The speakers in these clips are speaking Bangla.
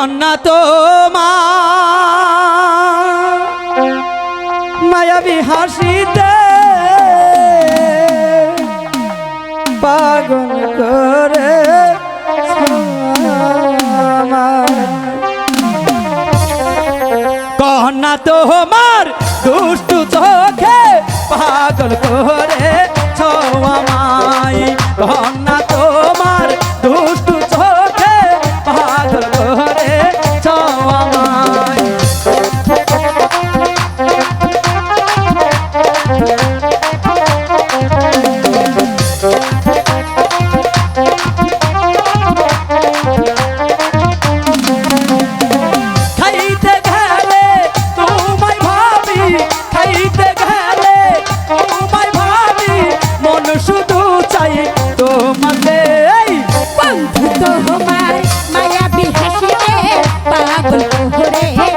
কন্যা তো মা মায়াবী হাসিতে পাগল করে কন্যা তোমার দুষ্টু চোখে পাগল করে তোমার মায়াবি হাসিতে পাগল হরে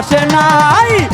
পাশে নাই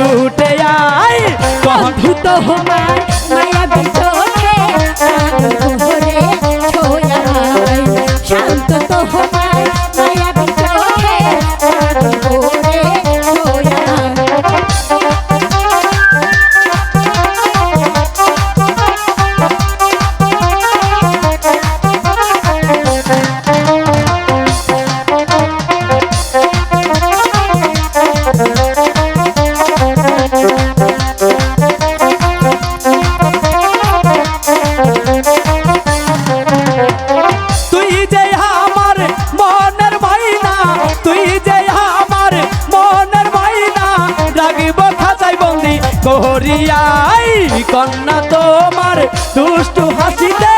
ছুটে আয় বন্ধু তোমার মায়া বিচোটে করিয়াই কন্যা তোমার দুষ্ট হাসিতে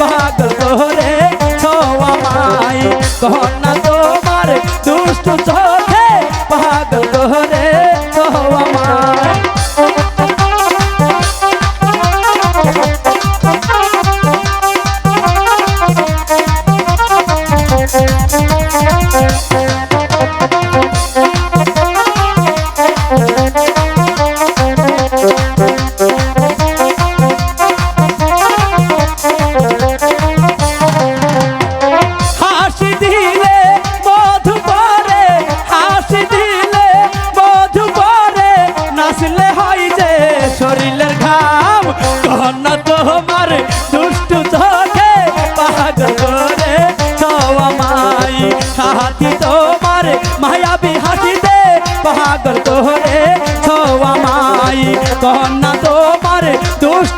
পাগল করে ছোয়া মাই। কন্যা তোমার দুষ্ট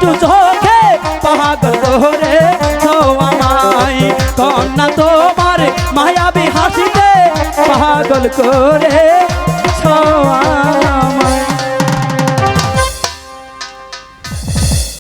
দুষ্টু চোখে পাহাড় ধরে আমায়। কন্যা তোমার মায়াবী হাসিতে পাগল করে ছোয়া